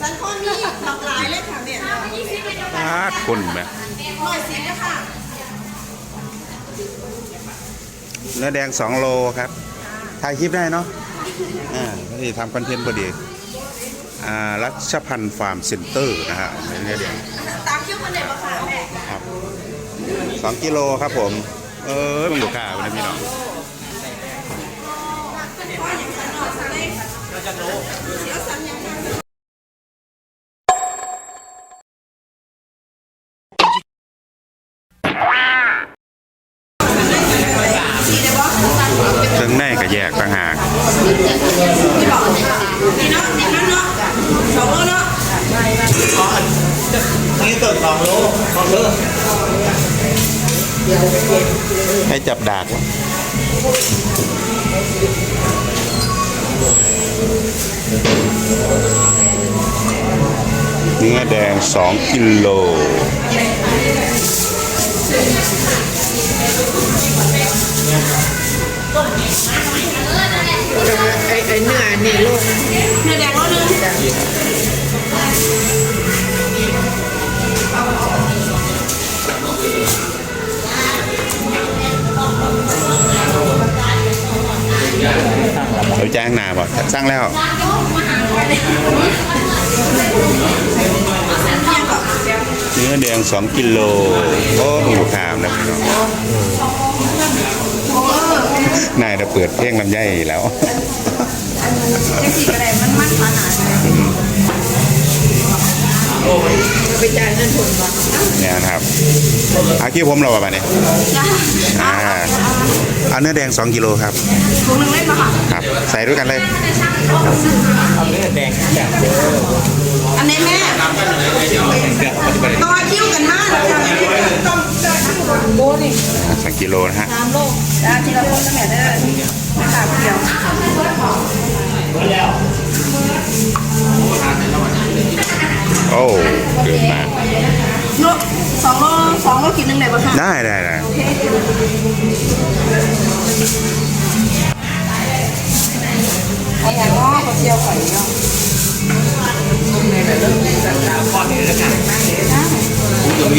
สันคอมีหลากหลายเลยค่ะเนี่ยปาดคนไหมร้อยสิบนะคะเนื้อแดง2โลครับ ถ่ายคลิปได้เนาะ อ่าพอดีทำคอนเทนต์พอดี อ่า รัชพันธ์ฟาร์มเซ็นเตอร์นะฮะเนื้อแดงตามคิวคนเด็ดมาค่ะแม่ครับสองกิโลครับผม เออมึงดูข่าวนะพี่น้องเค สองโลสองโลให้จับดากวะเนื้อแดง 2 กิโลไอ้เนื้อนี่ลูกเนื้อแดงโลนึง เดี๋ยวแจ้งนาบอกสร้างแล้วเนื้อแดงสองกิโลโอ้หมูขามนะพี่น้องนายจะเปิดเพลงลำไยแล้วจังสีกระไดมันมันขนาดไหน เลยไปจ่ายเงินทุนก่อนเนี่ยนะครับเอาคิวผมเราประมาณนี้จ้าอ่าเอาเนื้อแดง 2กิโลครับถุงหนึ่งเล่นมาค่ะครับ ใส่ด้วยกันเลยเอาเนื้อแดงแบบเดิมอันนี้แม่ต่อคิวกันมากเลยค่ะต้องจ่ายทั้งหมดโบนี่สักกิโลนะฮะสามโลจ้าทีละโลนะแม่เด้อไม่ขาดเดียว โอ้เกินมาโลสองโลสองโลกินหนึ่งเลยป่ะคะได้ได้ได้ไอ้อย่างง้อเขาเจียวไข่เนาะ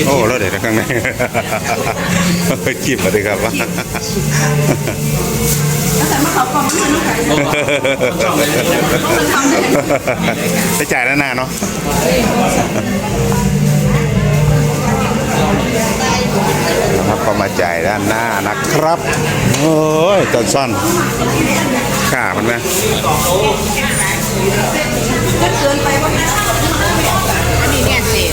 โอ้แล้วเดี๋ยวข้างในจีบมาเลยครับว่า แล้วแต่มาเขากองมันลูกไก่มันทำได้ไปจ่ายแล้วนานเนาะนะครับก็มาจ่ายด้านหน้านะครับโอ้ยตอนซ่อนข่ามันไหมเกินไปป่ะอันนี้เนี่ยเศษ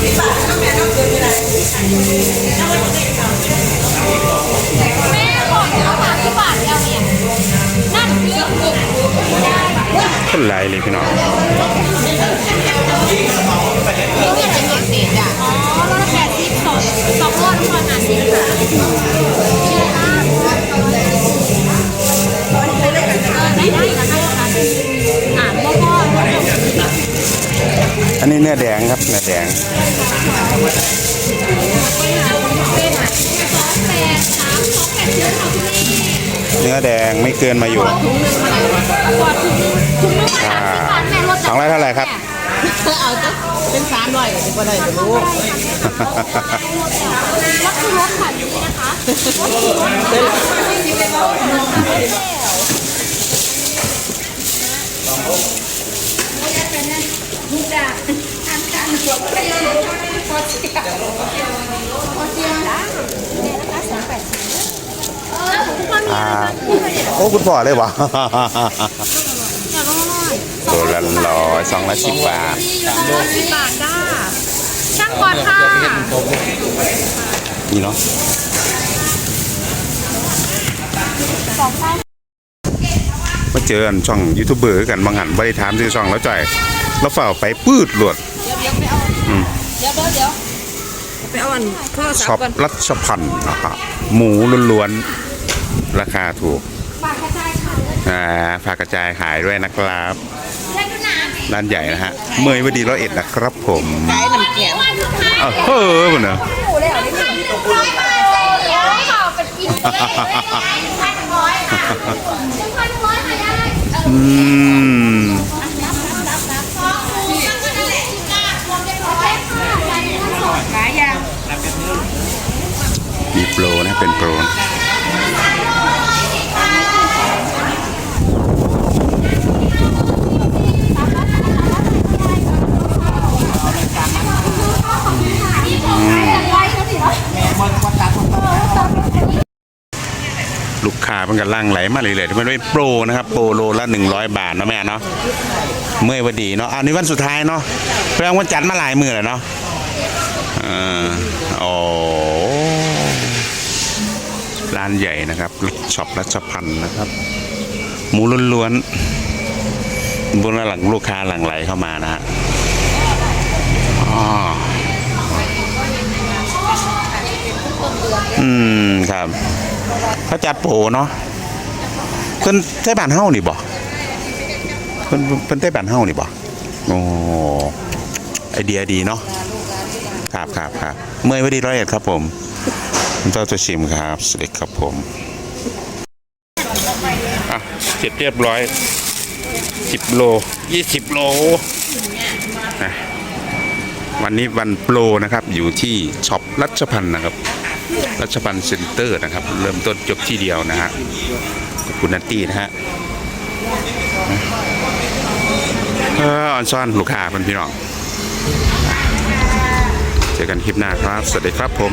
คนไรเลยพี่น้องนี่เนี่ยเป็นเนี่ยเศษอะอ๋อรถละแปดสิบสองสองรถประมาณสิบค่ะได้ได้นะคะอ่านพ่อพ่ออันนี้เนื้อแดงครับเนื้อแดง เนื้อแดงไม่เกินมาอยู่กอดถุงถุงนึงมาสามสิบบาทแม่รถสองร้อยเท่าไหร่ครับเอาจะเป็นสามร้อยก็บ่ได้รู้รถคือรถค่ะนี่นะคะเอ อผมก็มีอ่านะคะโอ้คุณพ่อเลยวะอย่าร้อนตัวละร้อยสองละสิบบาทอยู่ตลาดสิบบาทจ้าช่างก่อนค่ะนี่เนาะสองเก้ามาเจอกันช่องยูทูบเบอร์กันบางหันบริถามที่ช่องแล้วจ่อยแล้วฝ่าไปปืดหลวดเดี๋ยวเดี๋ยวไปเอาอันโทรศัช็อพปท์ก่อน รัชพันธ์นะครับหมูล้วนๆ ราคาถูกฝากกระจายขายด้วยนะครับร้านใหญ่นะฮะ เมยวดีร้อยเอ็ดนะครับผมเฮ้ยฮ้อคญเนเนาะอืมีโปรนะเป็นโปรน มันก็ล่างไหลมาเลยเลยๆมันเป็นโปรนะครับโปรโลละ100บาทเนาะแม่เนาะเมื่อวันดีเนาะอันนี้วันสุดท้ายเนาะแปลว่าวันจันทร์มาหลายมือแล้วเนาะเออโอ้ร้านใหญ่นะครับช็อปรัชพันธ์นะครับ หมูล้วนๆบนหลังลูกค้าหลังไหลเข้ามานะฮะอ๋ออืม ครับ เขาจัดโปเนาะเพิ่นใช้บ้านเฮานี่บ่เพิ่นเพิ่นใช้บ้านเฮานี่บ่โอ้ไอเดียดีเนาะครับครับครับเมื่อยวันดีร้อยเอ็ดครับผมเจ้าตัวชิมครับสวัสดีครับผมอะเสร็จเรียบร้อยสิบโลยี่สิบโลวันนี้วันโปรนะครับอยู่ที่ช็อปรัชพันธ์นะครับ รัชพันธ์เซ็นเตอร์นะครับ เริ่มต้นจบที่เดียวนะฮะขอบคุณนัตตี้นะฮะเออออนซ่อนลูกค้าเป็นพี่น้อง เจอกันคลิปหน้าครับ สวัสดีครับผม